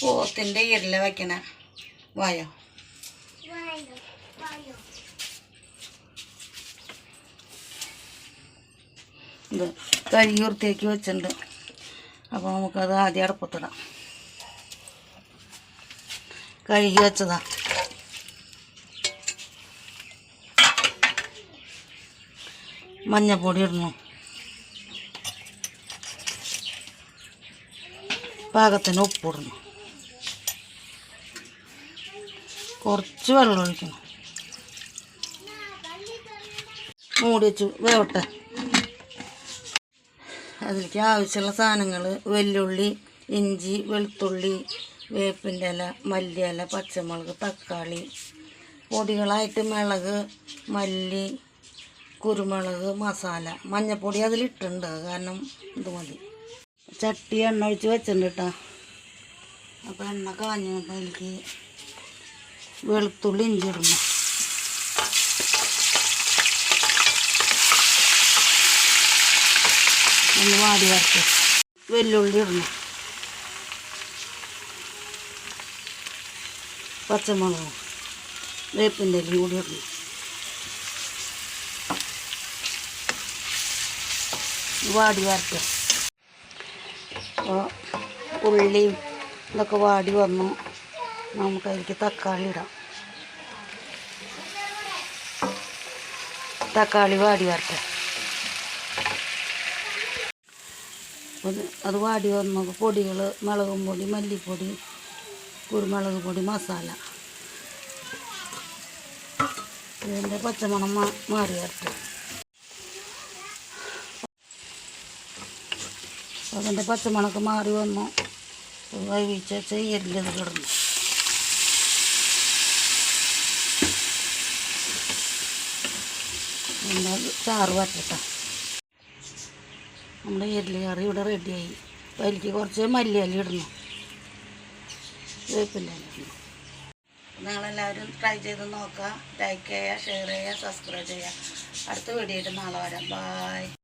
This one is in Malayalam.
പോത്തിന്റെ ഇരല വയ്ക്കണ വായോ. ഇത് കഴുകി വൃത്തിയാക്കി വെച്ചിട്ടുണ്ട്. അപ്പോൾ നമുക്കത് ആദ്യം അടപ്പത്തിടാം. കഴുകി വെച്ചതാ. മഞ്ഞപ്പൊടി ഇടുന്നു പാകത്തിന് ഉപ്പിടണം കുറച്ച് വെള്ളം ഒഴിക്കണം. മൂടി വെച്ച് വേവട്ടെ. അതിലേക്ക് ആവശ്യമുള്ള സാധനങ്ങൾ വെല്ലുള്ളി ഇഞ്ചി വെളുത്തുള്ളി വേപ്പിന്റെ ഇല മല്ലിയില പച്ചമുളക് തക്കാളി പൊടികളായിട്ട് മിളക് മല്ലി കുരുമുളക് മസാല മഞ്ഞൾപ്പൊടി അതിലിട്ടുണ്ട്. കാരണം ഇത് മതി. ചട്ടി എണ്ണ ഒഴിച്ച് വെച്ചിട്ടുണ്ട് കേട്ടോ അപ്പോൾ എണ്ണ കാഞ്ഞപ്പോൾ അതിലേക്ക് വെളുത്തുള്ളി ഇഞ്ചി ഇടണം ഒന്ന് വാടി വരട്ടെ. വെല്ലുള്ളി ഇടണം. പച്ചമുളകും വേപ്പിന്റെ ഇലയും കൂടി ഇടണം. വാടി വരട്ടെ. ഉള്ളിയും ഇതൊക്കെ വാടി വന്നു. നമുക്കതിലേക്ക് തക്കാളി ഇടാം. തക്കാളി വാടി വരട്ടെ. അത് വാടി വന്നപ്പോൾ പൊടികൾ മുളകും പൊടി മല്ലിപ്പൊടി കുരുമുളക് പൊടി മസാല. ഇതിന്റെ പച്ചമണം മാ മാറി വരട്ടെ. അതിന്റെ പച്ചമണക്ക് മാറി വന്നു. വേവിച്ച ചെയ്യലിത് കിടന്നു. പിന്നെ ചാറ് വറ്റട്ടെ നമ്മുടെ എല്ല് കറി ഇവിടെ റെഡിയായി. അപ്പോൾ അതിലേക്ക് കുറച്ച് മല്ലിയില ഇടണം. വേപ്പില്ല നിങ്ങളെല്ലാവരും ട്രൈ ചെയ്ത് നോക്കുക. ലൈക്ക് ചെയ്യുക ഷെയർ ചെയ്യുക സബ്സ്ക്രൈബ് ചെയ്യുക. അടുത്ത വീഡിയോ നാളെ വരാം. ബായ്